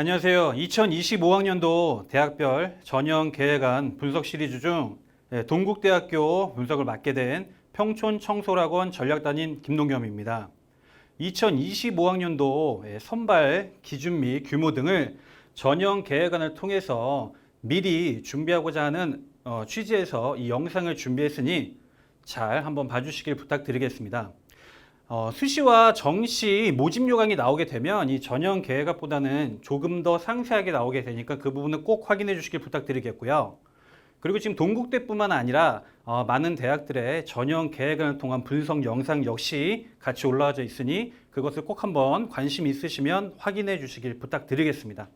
안녕하세요. 2025학년도 대학별 전형 계획안 분석 시리즈 중 예, 동국대학교 분석을 맡게 된 평촌 청솔학원 전략단인 김동겸입니다. 2025학년도 예, 선발 기준 및 규모 등을 전형 계획안을 통해서 미리 준비하고자 하는 어, 취지에서 이 영상을 준비했으니 잘 한번 봐주시길 부탁드리겠습니다. 어, 수시와 정시 모집 요강이 나오게 되면 이 전형 계획안보다는 조금 더 상세하게 나오게 되니까 그 부분은 꼭 확인해 주시길 부탁드리겠고요. 그리고 지금 동국대뿐만 아니라 어, 많은 대학들의 전형 계획안을 통한 분석 영상 역시 같이 올라와져 있으니 그것을 꼭 한번 관심 있으시면 확인해 주시길 부탁드리겠습니다.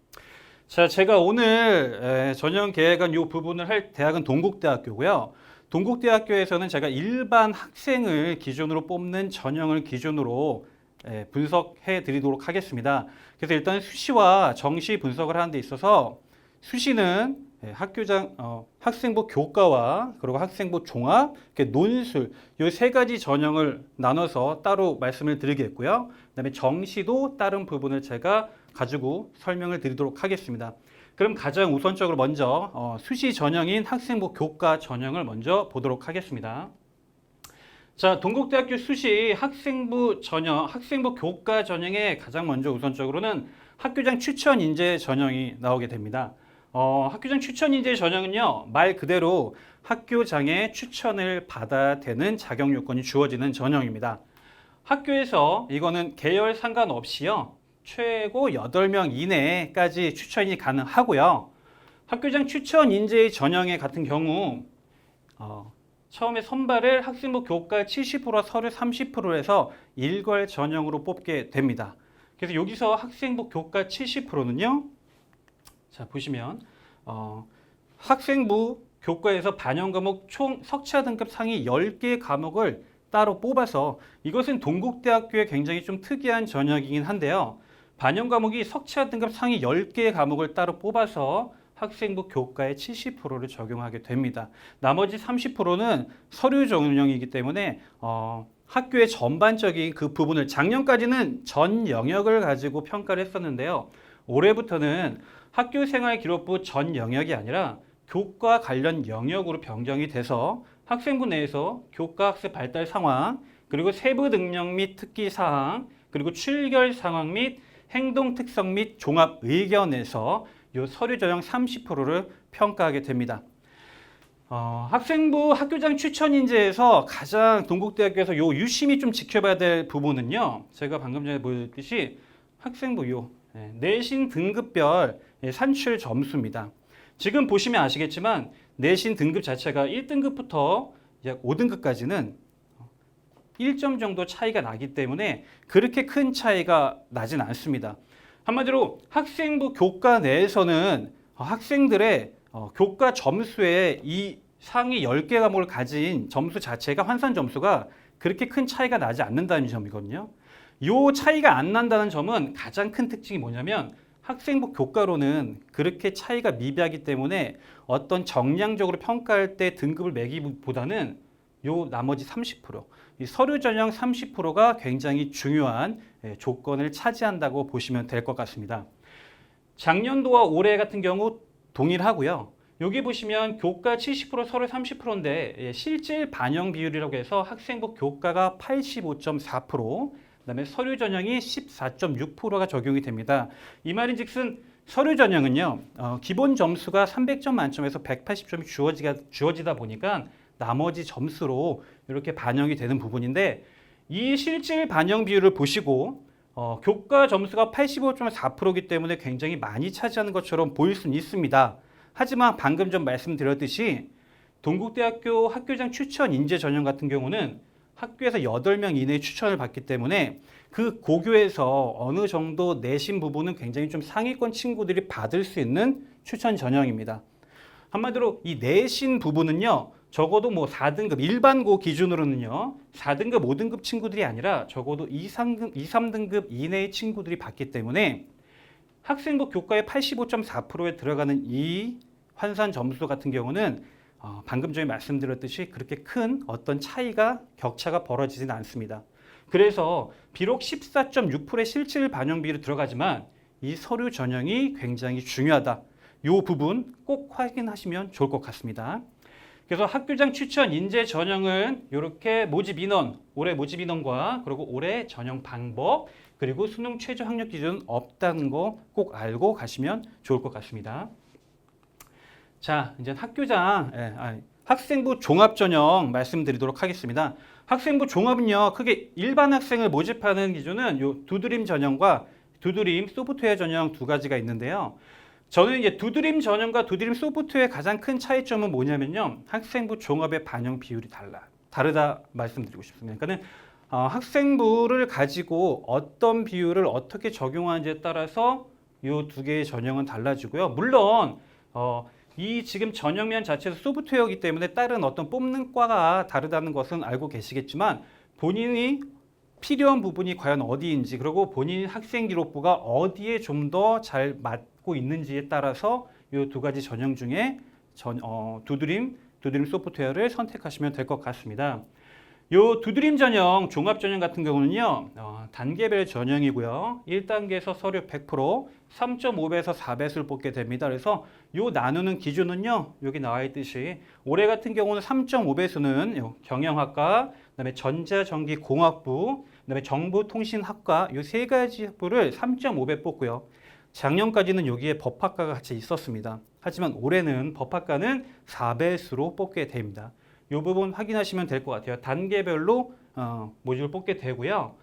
자, 제가 오늘 에, 전형 계획안 이 부분을 할 대학은 동국대학교고요. 동국대학교에서는 제가 일반 학생을 기준으로 뽑는 전형을 기준으로 에, 분석해 드리도록 하겠습니다. 그래서 일단 수시와 정시 분석을 하는 데 있어서 수시는 예, 학교장 어, 학생부 교과와 그리고 학생부 종합, 논술 이 세 가지 전형을 나눠서 따로 말씀을 드리겠고요. 그다음에 정시도 다른 부분을 제가 가지고 설명을 드리도록 하겠습니다. 그럼 가장 우선적으로 먼저 어, 수시 전형인 학생부 교과 전형을 먼저 보도록 하겠습니다. 자, 동국대학교 수시 학생부 전형, 학생부 교과 전형에 가장 먼저 우선적으로는 학교장 추천 인재 전형이 나오게 됩니다. 어, 학교장 추천 인재 전형은요, 말 그대로 학교장의 추천을 받아야 되는 자격 요건이 주어지는 전형입니다. 학교에서 이거는 계열 상관없이요, 최고 8명 이내까지 추천이 가능하고요. 학교장 추천 인재 전형의 같은 경우, 어, 처음에 선발을 학생부 교과 70% 서류 30%에서 일괄 전형으로 뽑게 됩니다. 그래서 여기서 학생부 교과 70%는요. 자 보시면 어, 학생부 교과에서 반영 과목 총 석차 등급 상위 10개 과목을 따로 뽑아서 이것은 동국대학교의 굉장히 좀 특이한 전형이긴 한데요. 반영 과목이 석차 등급 상위 10개 과목을 따로 뽑아서 학생부 교과의 70%를 적용하게 됩니다. 나머지 30%는 서류 전형이기 때문에 어, 학교의 전반적인 그 부분을 작년까지는 전 영역을 가지고 평가를 했었는데요. 올해부터는 학교 생활 기록부 전 영역이 아니라 교과 관련 영역으로 변경이 돼서 학생부 내에서 교과 학습 발달 상황, 그리고 세부 능력 및 특기 사항, 그리고 출결 상황 및 행동 특성 및 종합 의견에서 요 서류 전형 30%를 평가하게 됩니다. 어, 학생부 학교장 추천 인재에서 가장 동국대학교에서 요 유심히 좀 지켜봐야 될 부분은요. 제가 방금 전에 보여드렸듯이 학생부 요 예, 내신 등급별 예, 산출 점수입니다. 지금 보시면 아시겠지만 내신 등급 자체가 1등급부터 약 5등급까지는 1점 정도 차이가 나기 때문에 그렇게 큰 차이가 나진 않습니다. 한마디로 학생부 교과 내에서는 학생들의 어, 교과 점수에 이 상위 10개 과목을 가진 점수 자체가 환산 점수가 그렇게 큰 차이가 나지 않는다는 점이거든요. 이 차이가 안 난다는 점은 가장 큰 특징이 뭐냐면 학생부 교과로는 그렇게 차이가 미비하기 때문에 어떤 정량적으로 평가할 때 등급을 매기보다는 요 나머지 30%, 이 서류 전형 30%가 굉장히 중요한 예, 조건을 차지한다고 보시면 될 것 같습니다. 작년도와 올해 같은 경우 동일하고요. 여기 보시면 교과 70% 서류 30%인데 예, 실질 반영 비율이라고 해서 학생부 교과가 85.4%, 그다음에 서류 전형이 14.6%가 적용이 됩니다. 이 말인즉슨 서류 전형은요 어, 기본 점수가 300점 만점에서 180점이 주어지가, 주어지다 보니까 나머지 점수로 이렇게 반영이 되는 부분인데 이 실질 반영 비율을 보시고 어, 교과 점수가 85.4%이기 때문에 굉장히 많이 차지하는 것처럼 보일 수는 있습니다. 하지만 방금 좀 말씀드렸듯이 동국대학교 학교장 추천 인재 전형 같은 경우는 학교에서 8명 이내의 추천을 받기 때문에 그 고교에서 어느 정도 내신 부분은 굉장히 좀 상위권 친구들이 받을 수 있는 추천 전형입니다. 한마디로 이 내신 부분은요. 적어도 뭐 4등급 일반고 기준으로는요. 4등급, 5등급 친구들이 아니라 적어도 2, 3등급, 2, 3등급 이내의 친구들이 받기 때문에 학생부 교과의 85.4%에 들어가는 이 환산 점수 같은 경우는 어, 방금 전에 말씀드렸듯이 그렇게 큰 어떤 차이가 격차가 벌어지지는 않습니다. 그래서 비록 14.6%의 실질 반영 비율이 들어가지만 이 서류 전형이 굉장히 중요하다. 이 부분 꼭 확인하시면 좋을 것 같습니다. 그래서 학교장 추천 인재 전형은 이렇게 모집 인원, 올해 모집 인원과 그리고 올해 전형 방법 그리고 수능 최저 학력 기준 없다는 거 꼭 알고 가시면 좋을 것 같습니다. 자, 이제 학교장, 예, 아, 학생부 종합 전형 말씀드리도록 하겠습니다. 학생부 종합은요, 크게 일반 학생을 모집하는 기준은 요 두드림 전형과 두드림 소프트웨어 전형 두 가지가 있는데요. 저는 이제 두드림 전형과 두드림 소프트웨어의 가장 큰 차이점은 뭐냐면요. 학생부 종합의 반영 비율이 달라. 다르다 말씀드리고 싶습니다. 그러니까는 어, 학생부를 가지고 어떤 비율을 어떻게 적용하는지에 따라서 이 두 개의 전형은 달라지고요. 물론 어, 이 지금 전형면 자체도 소프트웨어이기 때문에 다른 어떤 뽑는 과가 다르다는 것은 알고 계시겠지만 본인이 필요한 부분이 과연 어디인지 그리고 본인 학생 기록부가 어디에 좀 더 잘 맞 고 있는지에 따라서 이 두 가지 전형 중에 전, 어, 두드림 두드림 소프트웨어를 선택하시면 될 것 같습니다. 요 두드림 전형, 종합 전형 같은 경우는요, 어, 단계별 전형이고요. 1단계에서 서류 100%, 3.5배에서 4배수를 뽑게 됩니다. 그래서 요 나누는 기준은요, 여기 나와 있듯이 올해 같은 경우는 3.5배수는 요 경영학과, 그다음에 전자전기공학부, 그다음에 정보통신학과 요세 가지 학부를 3.5배 뽑고요. 작년까지는 여기에 법학과가 같이 있었습니다. 하지만 올해는 법학과는 4배수로 뽑게 됩니다. 이 부분 확인하시면 될 것 같아요. 단계별로 어, 모집을 뽑게 되고요.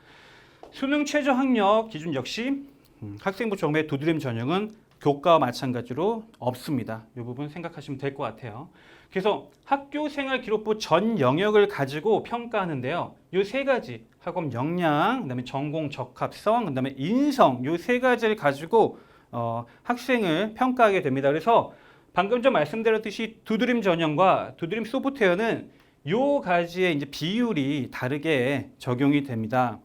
수능 최저 학력 기준 역시 음, 학생부 정배 두드림 전형은 교과와 마찬가지로 없습니다. 이 부분 생각하시면 될 것 같아요. 그래서 학교 생활 기록부 전 영역을 가지고 평가하는데요. 이세 가지 학업 역량, 그다음에 전공 적합성, 그다음에 인성 이세 가지를 가지고 어, 학생을 평가하게 됩니다. 그래서 방금 좀 말씀드렸듯이 두드림 전형과 두드림 소프트웨어는 요 가지의 이제 비율이 다르게 적용이 됩니다.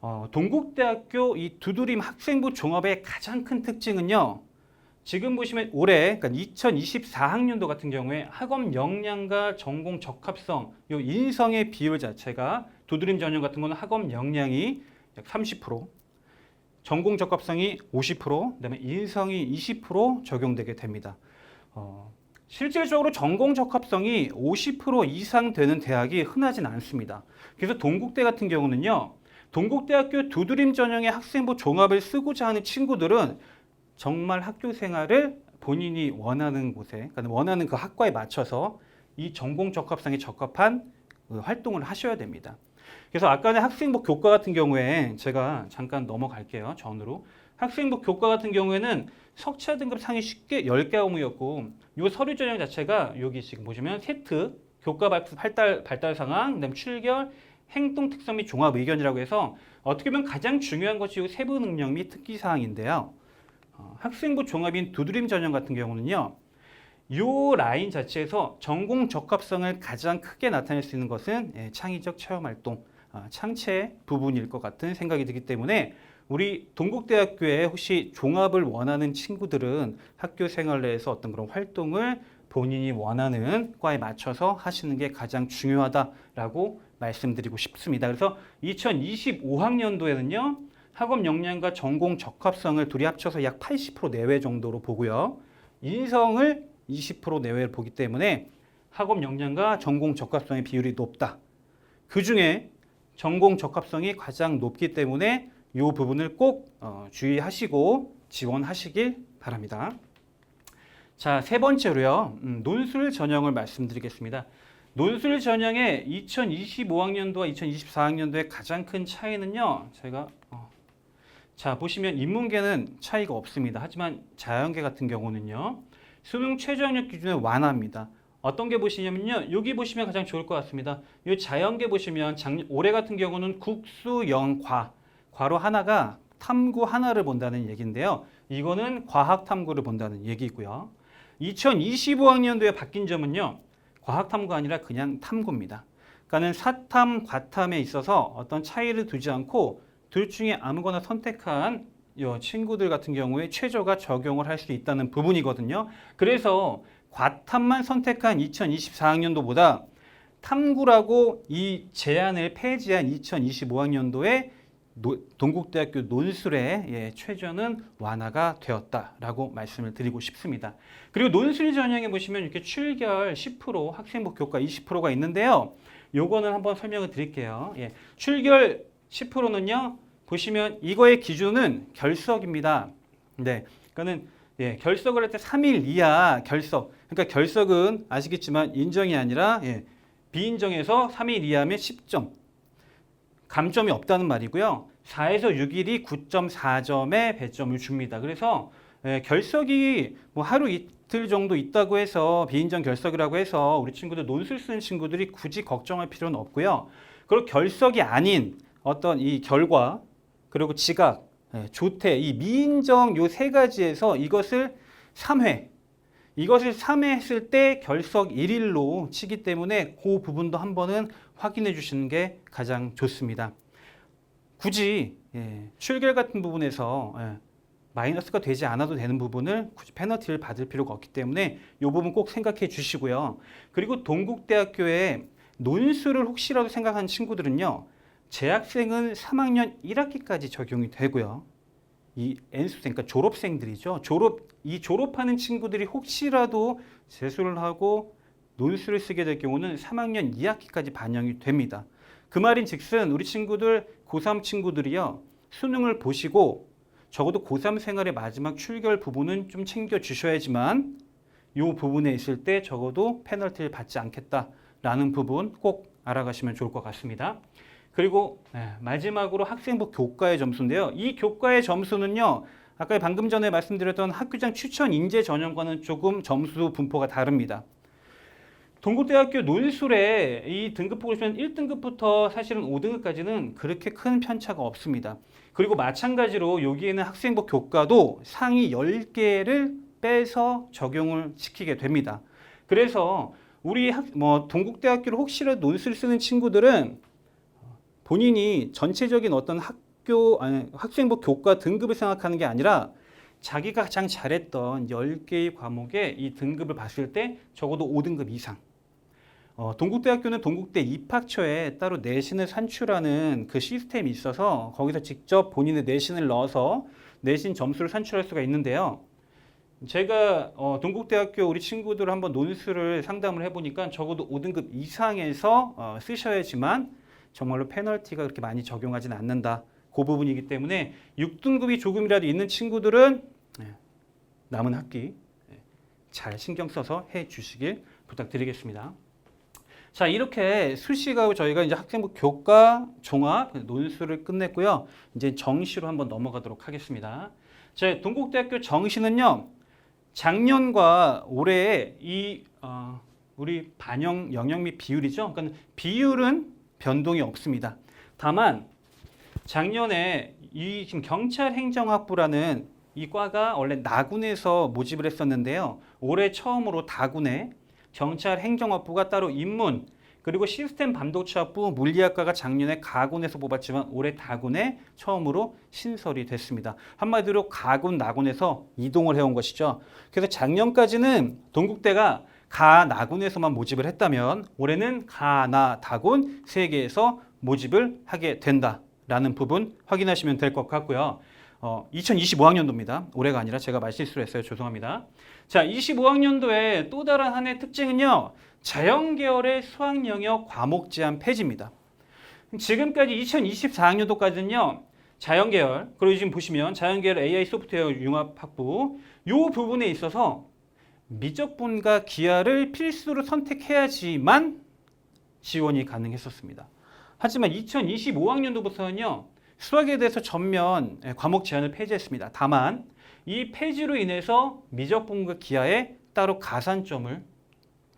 어, 동국대학교 이 두드림 학생부 종합의 가장 큰 특징은요. 지금 보시면 올해 그러니까 2024학년도 같은 경우에 학업 역량과 전공 적합성 요 인성의 비율 자체가 두드림 전형 같은 거는 학업 역량이 약 30%, 전공 적합성이 50%, 그다음에 인성이 20% 적용되게 됩니다. 어, 실질적으로 전공 적합성이 50% 이상 되는 대학이 흔하진 않습니다. 그래서 동국대 같은 경우는요. 동국대학교 두드림 전형의 학생부 종합을 쓰고자 하는 친구들은 정말 학교 생활을 본인이 원하는 곳에, 그러니까 원하는 그 학과에 맞춰서 이 전공 적합성에 적합한 그 활동을 하셔야 됩니다. 그래서 아까의 학생부 교과 같은 경우에 제가 잠깐 넘어갈게요. 전으로. 학생부 교과 같은 경우에는 석차 등급 상위 쉽게 10개 과목이었고 요 서류 전형 자체가 여기 지금 보시면 세트 교과 발달 발달 상황, 그다음 출결, 행동 특성 및 종합 의견이라고 해서 어떻게 보면 가장 중요한 것이 요 세부 능력 및 특기 사항인데요. 어, 학생부 종합인 두드림 전형 같은 경우는요. 요 라인 자체에서 전공 적합성을 가장 크게 나타낼 수 있는 것은 예, 창의적 체험 활동, 아, 창체 부분일 것 같은 생각이 들기 때문에 우리 동국대학교에 혹시 종합을 원하는 친구들은 학교 생활 내에서 어떤 그런 활동을 본인이 원하는 과에 맞춰서 하시는 게 가장 중요하다라고 말씀드리고 싶습니다. 그래서 2025학년도에는요. 학업 역량과 전공 적합성을 둘이 합쳐서 약 80% 내외 정도로 보고요. 인성을 20% 내외를 보기 때문에 학업 역량과 전공 적합성의 비율이 높다. 그 중에 전공 적합성이 가장 높기 때문에 이 부분을 꼭 어, 주의하시고 지원하시길 바랍니다. 자, 세 번째로요. 음, 논술 전형을 말씀드리겠습니다. 논술 전형의 2025학년도와 2024학년도의 가장 큰 차이는요. 제가 어, 자, 보시면 인문계는 차이가 없습니다. 하지만 자연계 같은 경우는요. 수능 최저학력 기준을 완화합니다. 어떤 게 보시냐면요. 여기 보시면 가장 좋을 것 같습니다. 이 자연계 보시면 작년, 올해 같은 경우는 국수 영과 괄호 하나가 탐구 하나를 본다는 얘기인데요. 이거는 과학 탐구를 본다는 얘기고요. 2025학년도에 바뀐 점은요. 과학 탐구가 아니라 그냥 탐구입니다. 그러니까는 사탐, 과탐에 있어서 어떤 차이를 두지 않고 둘 중에 아무거나 선택한 요 친구들 같은 경우에 최저가 적용을 할 수 있다는 부분이거든요. 그래서 과탐만 선택한 2024학년도보다 탐구라고 이 제한을 폐지한 2025학년도에 노- 동국대학교 논술의 예, 최저는 완화가 되었다라고 말씀을 드리고 싶습니다. 그리고 논술 전형에 보시면 이렇게 출결 10%, 학생부 교과 20%가 있는데요. 요거는 한번 설명을 드릴게요. 예, 출결 10%는요. 보시면 이거의 기준은 결석입니다. 네. 그러니까는 예, 결석을 할 때 3일 이하 결석. 그러니까 결석은 아시겠지만 인정이 아니라 예, 비인정에서 3일 이하면 10점. 감점이 없다는 말이고요. 4에서 6일이 9.4점의 배점을 줍니다. 그래서 예, 결석이 뭐 하루 이틀 정도 있다고 해서 비인정 결석이라고 해서 우리 친구들 논술 쓰는 친구들이 굳이 걱정할 필요는 없고요. 그리고 결석이 아닌 어떤 이 결과 그리고 지각, 예, 조퇴 이 미인정 요 세 가지에서 이것을 3회 이것을 3회 했을 때 결석 1일로 치기 때문에 그 부분도 한 번은 확인해 주시는 게 가장 좋습니다. 굳이 예, 출결 같은 부분에서 예, 마이너스가 되지 않아도 되는 부분을 굳이 페널티를 받을 필요가 없기 때문에 이 부분 꼭 생각해 주시고요. 그리고 동국대학교에 논술을 혹시라도 생각하는 친구들은요. 재학생은 3학년 1학기까지 적용이 되고요. 이 N수생, 그러니까 졸업생들이죠. 졸업, 이 졸업하는 친구들이 혹시라도 재수를 하고 논술을 쓰게 될 경우는 3학년 2학기까지 반영이 됩니다. 그 말인 즉슨 우리 친구들 고3 친구들이요. 수능을 보시고 적어도 고3 생활의 마지막 출결 부분은 좀 챙겨 주셔야지만 이 부분에 있을 때 적어도 페널티를 받지 않겠다라는 부분 꼭 알아가시면 좋을 것 같습니다. 그리고 네, 마지막으로 학생부 교과의 점수인데요. 이 교과의 점수는요. 아까 방금 전에 말씀드렸던 학교장 추천 인재 전형과는 조금 점수 분포가 다릅니다. 동국대학교 논술의 이 등급폭을 보시면 1등급부터 사실은 5등급까지는 그렇게 큰 편차가 없습니다. 그리고 마찬가지로 여기에는 학생부 교과도 상위 10개를 빼서 적용을 시키게 됩니다. 그래서 우리 학, 뭐 동국대학교를 혹시라도 논술 쓰는 친구들은 본인이 전체적인 어떤 학교 아니, 학생부 교과 등급을 생각하는 게 아니라 자기가 가장 잘했던 10개의 과목의 이 등급을 봤을 때 적어도 5등급 이상. 어, 동국대학교는 동국대 입학처에 따로 내신을 산출하는 그 시스템이 있어서 거기서 직접 본인의 내신을 넣어서 내신 점수를 산출할 수가 있는데요. 제가 어, 동국대학교 우리 친구들 한번 논술을 상담을 해보니까 적어도 5등급 이상에서 어, 쓰셔야지만 정말로 페널티가 그렇게 많이 적용하지는 않는다. 그 부분이기 때문에 6등급이 조금이라도 있는 친구들은 예, 남은 학기 예, 잘 신경 써서 해 주시길 부탁드리겠습니다. 자 이렇게 수시가 저희가 이제 학생부 교과 종합 논술을 끝냈고요. 이제 정시로 한번 넘어가도록 하겠습니다. 자 동국대학교 정시는요 작년과 올해의 이 어, 우리 반영 영역 및 비율이죠. 그러니까 비율은 변동이 없습니다. 다만 작년에 이 지금 경찰 행정학부라는 이 과가 원래 나군에서 모집을 했었는데요. 올해 처음으로 다군에 경찰 행정학부가 따로 인문 그리고 시스템 반도체학부 물리학과가 작년에 가군에서 뽑았지만 올해 다군에 처음으로 신설이 됐습니다. 한마디로 가군 나군에서 이동을 해온 것이죠. 그래서 작년까지는 동국대가 가 나군에서만 모집을 했다면 올해는 가나 다군 세 개에서 모집을 하게 된다라는 부분 확인하시면 될 것 같고요. 어, 2025학년도입니다. 올해가 아니라 제가 말실수를 했어요. 죄송합니다. 자, 25학년도에 또 다른 한 해 특징은요. 자연 계열의 수학 영역 과목 제한 폐지입니다. 지금까지 2024학년도까지는요. 자연 계열, 그리고 지금 보시면 자연 계열 AI 소프트웨어 융합 학부 요 부분에 있어서 미적분과 기하를 필수로 선택해야지만 지원이 가능했었습니다. 하지만 2025학년도부터는요. 수학에 대해서 전면 예, 과목 제한을 폐지했습니다. 다만 이 폐지로 인해서 미적분과 기하에 따로 가산점을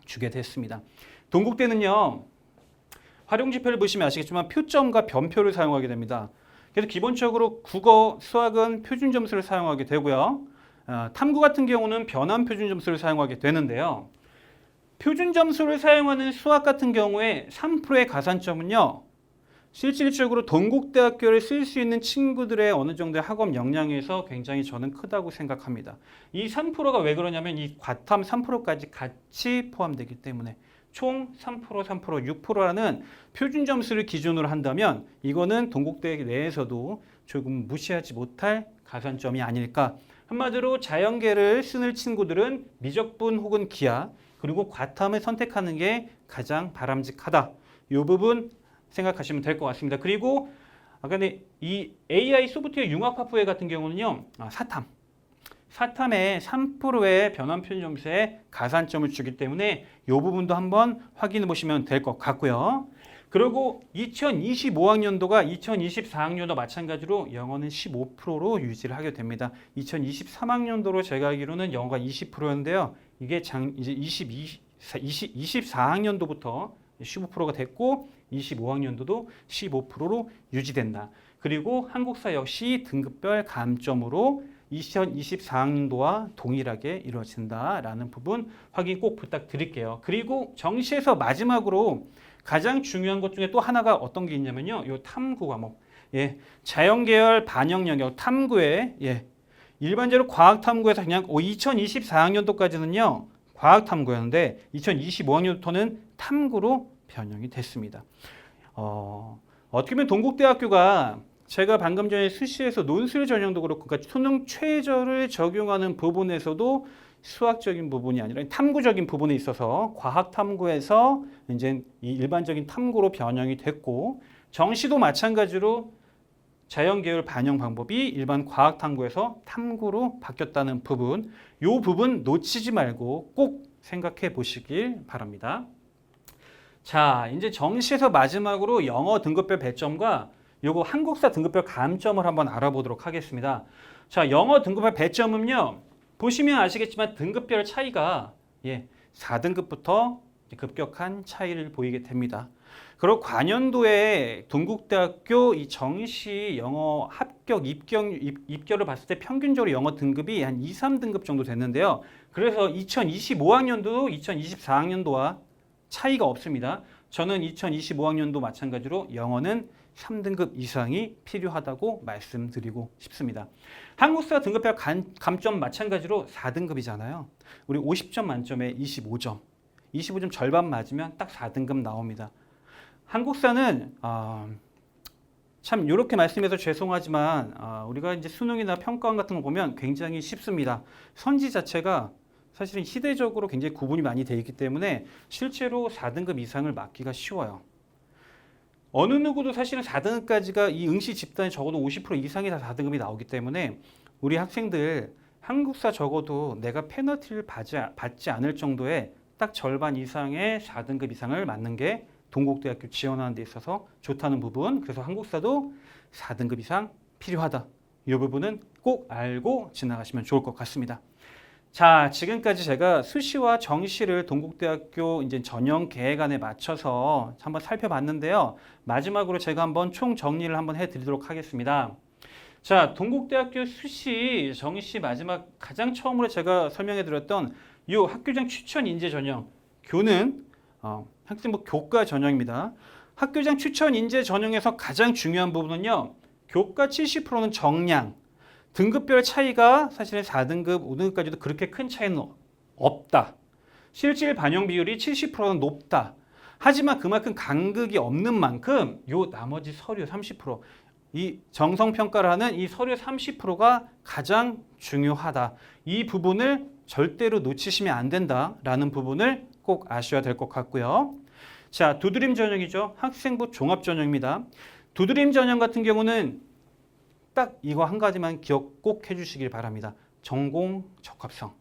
주게 됐습니다. 동국대는요. 활용 지표를 보시면 아시겠지만 표점과 변표를 사용하게 됩니다. 그래서 기본적으로 국어, 수학은 표준 점수를 사용하게 되고요. 어, 탐구 같은 경우는 변환 표준 점수를 사용하게 되는데요. 표준 점수를 사용하는 수학 같은 경우에 3%의 가산점은요. 실질적으로 동국대학교를 쓸 수 있는 친구들의 어느 정도의 학업 역량에서 굉장히 저는 크다고 생각합니다. 이 3%가 왜 그러냐면 이 과탐 3%까지 같이 포함되기 때문에 총 3%, 3%, 6%라는 표준 점수를 기준으로 한다면 이거는 동국대 내에서도 조금 무시하지 못할 가산점이 아닐까. 한마디로 자연계를 쓰는 친구들은 미적분 혹은 기하 그리고 과탐을 선택하는 게 가장 바람직하다. 이 부분 생각하시면 될 것 같습니다. 그리고 아까 이 AI 소프트웨어 융합화부회 같은 경우는요, 아, 사탐. 사탐에 3%의 변환 표준 점수에 가산점을 주기 때문에 이 부분도 한번 확인해 보시면 될 것 같고요. 그리고 2025학년도가 2024학년도 마찬가지로 영어는 15%로 유지를 하게 됩니다. 2023학년도로 제가 알기로는 영어가 20%였는데요. 이게 장 이제 22 20, 24학년도부터 15%가 됐고 25학년도도 15%로 유지된다. 그리고 한국사 역시 등급별 감점으로 2024학년도와 동일하게 이루어진다라는 부분 확인 꼭 부탁드릴게요. 그리고 정시에서 마지막으로 가장 중요한 것 중에 또 하나가 어떤 게 있냐면요. 요 탐구 과목. 예. 자연 계열 반영 영역 탐구에 예. 일반적으로 과학 탐구에서 그냥 2024학년도까지는요. 과학 탐구였는데 2025학년부터는 탐구로 변형이 됐습니다. 어, 어떻게 보면 동국대학교가 제가 방금 전에 수시에서 논술 전형도 그렇고 그러니까 수능 최저를 적용하는 부분에서도 수학적인 부분이 아니라 탐구적인 부분에 있어서 과학 탐구에서 이제 이 일반적인 탐구로 변형이 됐고 정시도 마찬가지로 자연 계열 반영 방법이 일반 과학 탐구에서 탐구로 바뀌었다는 부분 이 부분 놓치지 말고 꼭 생각해 보시길 바랍니다. 자, 이제 정시에서 마지막으로 영어 등급별 배점과 요거 한국사 등급별 감점을 한번 알아보도록 하겠습니다. 자, 영어 등급별 배점은요. 보시면 아시겠지만 등급별 차이가 예, 4등급부터 급격한 차이를 보이게 됩니다. 그리고 관연도에 동국대학교 이 정시 영어 합격 입경 입, 입결을 봤을 때 평균적으로 영어 등급이 한 2, 3등급 정도 됐는데요. 그래서 2025학년도 2024학년도와 차이가 없습니다. 저는 2025학년도 마찬가지로 영어는 3등급 이상이 필요하다고 말씀드리고 싶습니다. 한국사 등급별 감, 감점 마찬가지로 4등급이잖아요. 우리 50점 만점에 25점. 25점 절반 맞으면 딱 4등급 나옵니다. 한국사는 어, 참 이렇게 말씀해서 죄송하지만 어, 우리가 이제 수능이나 평가원 같은 거 보면 굉장히 쉽습니다. 선지 자체가 사실은 시대적으로 굉장히 구분이 많이 되어 있기 때문에 실제로 4등급 이상을 맞기가 쉬워요. 어느 누구도 사실은 4등급까지가 이 응시 집단에 적어도 50% 이상이 다 4등급이 나오기 때문에 우리 학생들 한국사 적어도 내가 페널티를 받지, 받지 않을 정도의 딱 절반 이상의 4등급 이상을 맞는 게 동국대학교 지원하는 데 있어서 좋다는 부분 그래서 한국사도 4등급 이상 필요하다 이 부분은 꼭 알고 지나가시면 좋을 것 같습니다. 자, 지금까지 제가 수시와 정시를 동국대학교 이제 전형 계획안에 맞춰서 한번 살펴봤는데요. 마지막으로 제가 한번 총 정리를 한번 해드리도록 하겠습니다. 자, 동국대학교 수시, 정시 마지막 가장 처음으로 제가 설명해드렸던 이 학교장 추천 인재 전형 교는 어, 학생부 교과 전형입니다. 학교장 추천 인재 전형에서 가장 중요한 부분은요. 교과 70%는 정량, 등급별 차이가 사실은 4등급, 5등급까지도 그렇게 큰 차이는 없다. 실질 반영 비율이 70%는 높다. 하지만 그만큼 간극이 없는 만큼 요 나머지 서류 30%, 이 정성 평가를 하는 이 서류 30%가 가장 중요하다. 이 부분을 절대로 놓치시면 안 된다라는 부분을 꼭 아셔야 될 것 같고요. 자, 두드림 전형이죠. 학생부 종합 전형입니다. 두드림 전형 같은 경우는 딱 이거 한 가지만 기억 꼭 해주시길 바랍니다. 전공 적합성.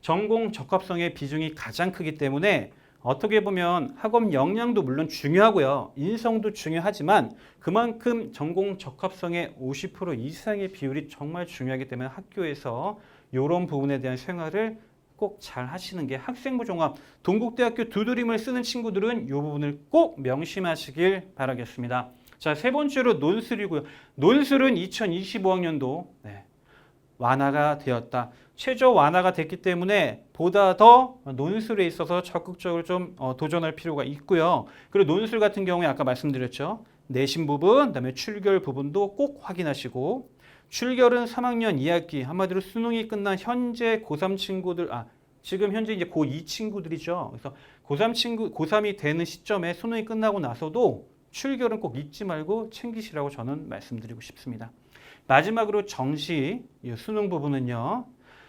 전공 적합성의 비중이 가장 크기 때문에 어떻게 보면 학업 역량도 물론 중요하고요. 인성도 중요하지만 그만큼 전공 적합성의 50% 이상의 비율이 정말 중요하기 때문에 학교에서 이런 부분에 대한 생활을 꼭 잘 하시는 게 학생부 종합 동국대학교 두드림을 쓰는 친구들은 이 부분을 꼭 명심하시길 바라겠습니다. 자, 세 번째로 논술이고요. 논술은 2025학년도 네, 완화가 되었다. 최저 완화가 됐기 때문에 보다 더 논술에 있어서 적극적으로 좀 어, 도전할 필요가 있고요. 그리고 논술 같은 경우에 아까 말씀드렸죠. 내신 부분, 그다음에 출결 부분도 꼭 확인하시고 출결은 3학년 2학기 한마디로 수능이 끝난 현재 고3 친구들 아 지금 현재 이제 고2 친구들이죠. 그래서 고3 친구, 고3이 되는 시점에 수능이 끝나고 나서도 출결은 꼭 잊지 말고 챙기시라고 저는 말씀드리고 싶습니다. 마지막으로 정시 이 수능 부분은요.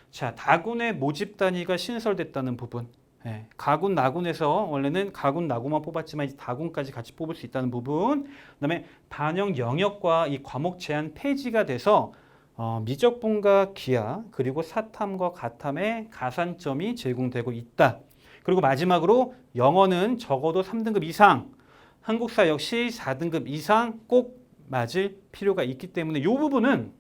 자, 다군의 모집 단위가 신설됐다는 부분. 예, 가군 나군에서 원래는 가군 나군만 뽑았지만 이제 다군까지 같이 뽑을 수 있다는 부분. 그다음에 반영 영역과 이 과목 제한 폐지가 돼서 어, 미적분과 기하 그리고 사탐과 가탐의 가산점이 제공되고 있다. 그리고 마지막으로 영어는 적어도 3등급 이상, 한국사 역시 4등급 이상 꼭 맞을 필요가 있기 때문에 이 부분은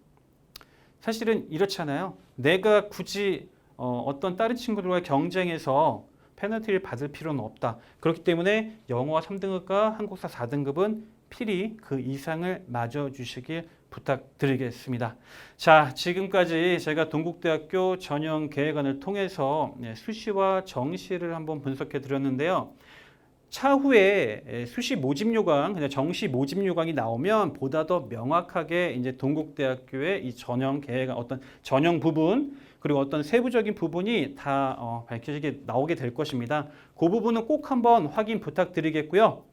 사실은 이렇잖아요. 내가 굳이 어, 어떤 다른 친구들과 경쟁해서 페널티를 받을 필요는 없다. 그렇기 때문에 영어와 3등급과 한국사 4등급은 필히 그 이상을 맞아 주시길 부탁드리겠습니다. 자, 지금까지 제가 동국대학교 전형 계획안을 통해서 네, 수시와 정시를 한번 분석해 드렸는데요. 차후에 에, 수시 모집 요강, 그냥 정시 모집 요강이 나오면 보다 더 명확하게 이제 동국대학교의 이 전형 계획안 어떤 전형 부분 그리고 어떤 세부적인 부분이 다 어, 밝혀지게 나오게 될 것입니다. 그 부분은 꼭 한번 확인 부탁드리겠고요.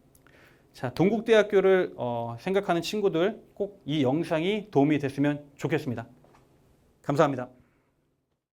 자, 동국대학교를 어, 생각하는 친구들 꼭 이 영상이 도움이 됐으면 좋겠습니다. 감사합니다.